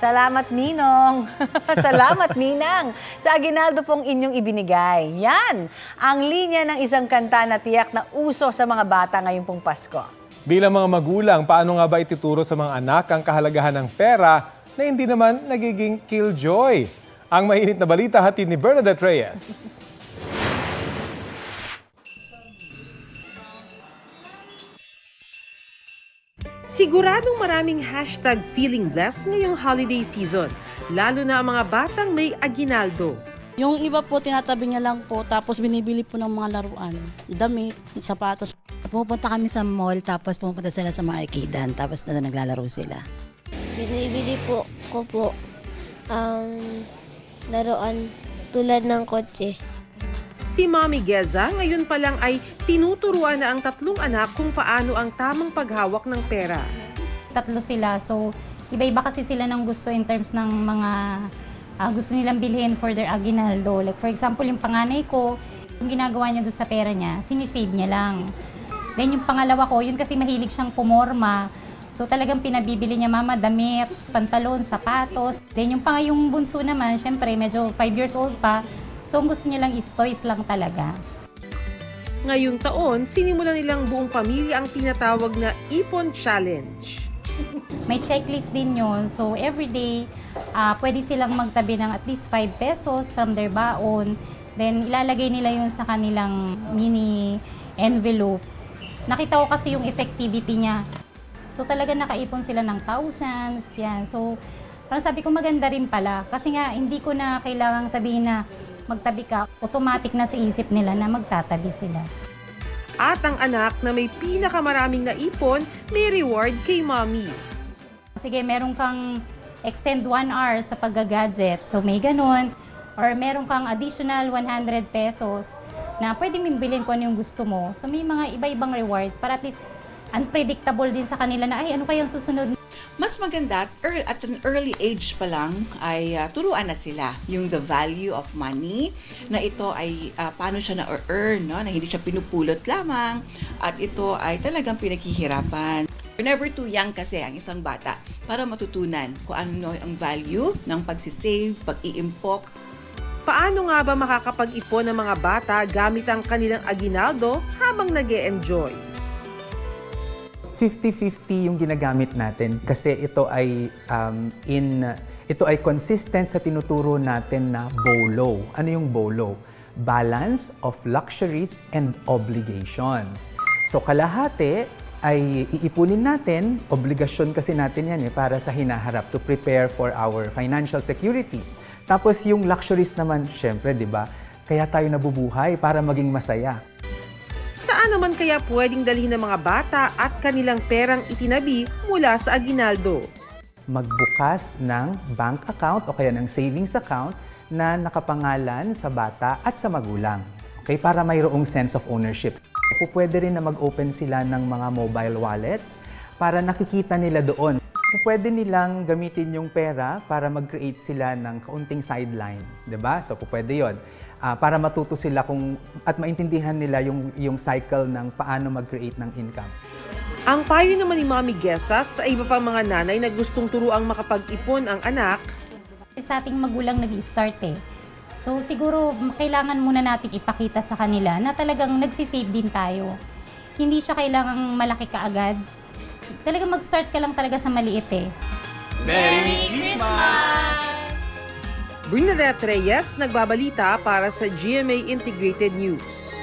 Salamat, Ninong. Salamat, Ninang. Sa aginaldo pong inyong ibinigay. Yan, ang linya ng isang kanta na tiyak na uso sa mga bata ngayong pong Pasko. Bilang mga magulang, paano nga ba ituturo sa mga anak ang kahalagahan ng pera na hindi naman nagiging killjoy? Ang mainit na balita hatid ni Bernadette Reyes. Siguradong maraming hashtag feeling blessed ngayong holiday season, lalo na ang mga batang may aginaldo. Yung iba po, tinatabi niya lang po, tapos binibili po ng mga laruan. Damit, sapatos. Pupunta kami sa mall, tapos pupunta sila sa mga arcadean, tapos na naglalaro sila. Binibili po ko po ang laruan tulad ng kotse. Si Mommy Geza ngayon pa lang ay tinuturuan na ang tatlong anak kung paano ang tamang paghawak ng pera. tatlo sila. So, iba-iba kasi sila ng gusto in terms ng mga ah, gusto nilang bilhin for their aguinaldo. Like for example, yung panganay ko, yung ginagawa niya doon sa pera niya, sinisave niya lang. Then yung pangalawa ko, yun kasi mahilig siyang pumorma. So talagang pinabibili niya mama damit, pantalon, sapatos. Then yung pang yung bunso naman, syempre medyo 5 years old pa. So ang gusto niya lang is toys lang talaga. Ngayong taon, sinimulan nilang buong pamilya ang tinatawag na Ipon Challenge. May checklist din yun. So, every day, ah, pwede silang magtabi ng at least 5 pesos from their baon. Then, ilalagay nila yun sa kanilang mini envelope. Nakita ko kasi yung effectivity niya. So, talaga nakaipon sila ng thousands. Yan. So, parang sabi ko maganda rin pala. Kasi nga, hindi ko na kailangang sabihin na magtabi ka. Automatic na sa isip nila na magtatabi sila. At ang anak na may pinakamaraming naipon, may reward kay Mommy. Sige, meron kang extend 1 hour sa pagga-gadget. So may ganun. Or meron kang additional 100 pesos na pwede mong bilhin kung ano yung gusto mo. So may mga iba-ibang rewards para at least unpredictable din sa kanila na ay ano kayang susunod mas maganda at ear- at an early age pa lang ay ah, turuan na sila yung the value of money na ito ay ah, paano siya na-earn, no? na hindi siya pinupulot lamang at ito ay talagang pinaghihirapan. Never too young kasi ang isang bata para matutunan kung ano ang value ng pagsisave, pag-iimpok, Paano nga ba makakapag-ipon ng mga bata gamit ang kanilang aginaldo habang nag enjoy 50-50 yung ginagamit natin kasi ito ay um, in ito ay consistent sa tinuturo natin na BOLO. Ano yung BOLO? Balance of luxuries and obligations. So kalahati ay iipunin natin, obligasyon kasi natin yan eh, para sa hinaharap to prepare for our financial security. Tapos yung luxuries naman, syempre, di ba? Kaya tayo nabubuhay para maging masaya. Saan naman kaya pwedeng dalhin ng mga bata at kanilang perang itinabi mula sa aginaldo? magbukas ng bank account o kaya ng savings account na nakapangalan sa bata at sa magulang. Okay, para mayroong sense of ownership. Pwede rin na mag-open sila ng mga mobile wallets para nakikita nila doon. Pwede nilang gamitin yung pera para mag-create sila ng kaunting sideline, 'di ba? So pwede 'yon. Ah, para matuto sila kung at maintindihan nila yung yung cycle ng paano mag-create ng income. Ang payo naman ni Mommy Gesas sa iba pang mga nanay na gustong turuang makapag-ipon ang anak, sa ating magulang nag start eh. So siguro kailangan muna natin ipakita sa kanila na talagang nagsisave din tayo. Hindi siya kailangang malaki kaagad. Talagang mag-start ka lang talaga sa maliit eh. Bernadette Reyes nagbabalita para sa GMA Integrated News.